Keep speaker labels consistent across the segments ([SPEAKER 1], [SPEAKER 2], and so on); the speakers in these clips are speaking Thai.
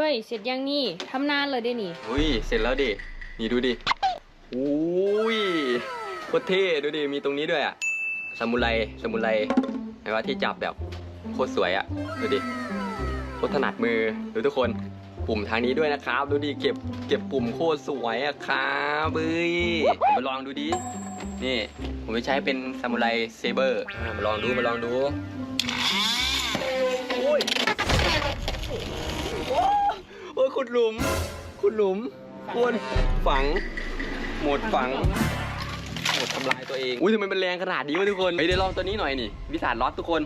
[SPEAKER 1] เฮ้ย เสร็จยังนี่ทำนานเลยเด้นี่
[SPEAKER 2] อุ้ย เสร็จแล้วดิ นี่ดูดิ อุ้ยโคตรเท่ดูดิ มีตรงนี้ด้วยอะสมุไร สมุไรเห็นว่าที่จับแบบโคตรสวยอะดูดิ โคตรถนัดมือ ดูทุกคน ปุ่มทางนี้ด้วยนะครับ ดูดิ เก็บ เก็บปุ่มโคตรสวยอะครับเบ้ยมาลองดูดิ นี่ ผมจะใช้เป็นซามูไรเซเบอร์ มาลองดู มาลองดูโอ้ยโอ้โอ้ย ขุดหลุม ขุดหลุมคุณฝัง หมดฝัง หมดทำลายตัวเอง อุ้ยทำไมมันแรงขนาดนี้วะทุกคนเฮ้ยเดี๋ยวลองตัวนี้หน่อยนี่วิสาดล็อตทุกคน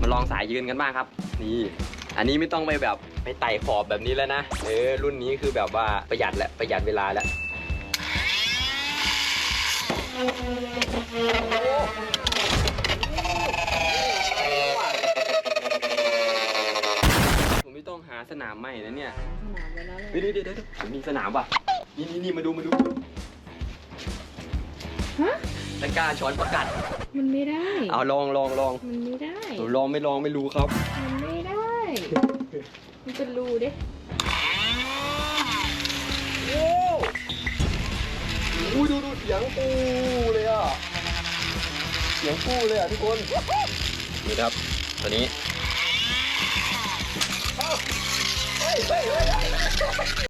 [SPEAKER 2] มาลองสายยืนกันบ้างครับ นี่ อันนี้ไม่ต้องไปแบบไปไต่ขอบแบบนี้แล้วนะ เออรุ่นนี้คือแบบว่าประหยัดแหละประหยัดเวลาแล้ว ต้องหาสนามใหม่นะเนี่ย
[SPEAKER 1] สนามไว้แล้ว
[SPEAKER 2] เฮ้ยเดี๋ยวเดี๋ยวเดี๋ยวผมมีสนามว่ะ นี่นี่นี่มาดูมาดู
[SPEAKER 1] ฮะ
[SPEAKER 2] ตะกร้าช้อนประกัด
[SPEAKER 1] มันไม่ได้
[SPEAKER 2] เอาลองลองลอง
[SPEAKER 1] มันไม่ได้
[SPEAKER 2] ลองไม่ลองไม่รู้ครับ
[SPEAKER 1] มันไม่ได้ มันเป็นรูเด้
[SPEAKER 2] โอ้โหดูดูเสียงปูเลยอะ เสียงปูเลยอะทุกคน นี่ครับ ตัวนี้ はい。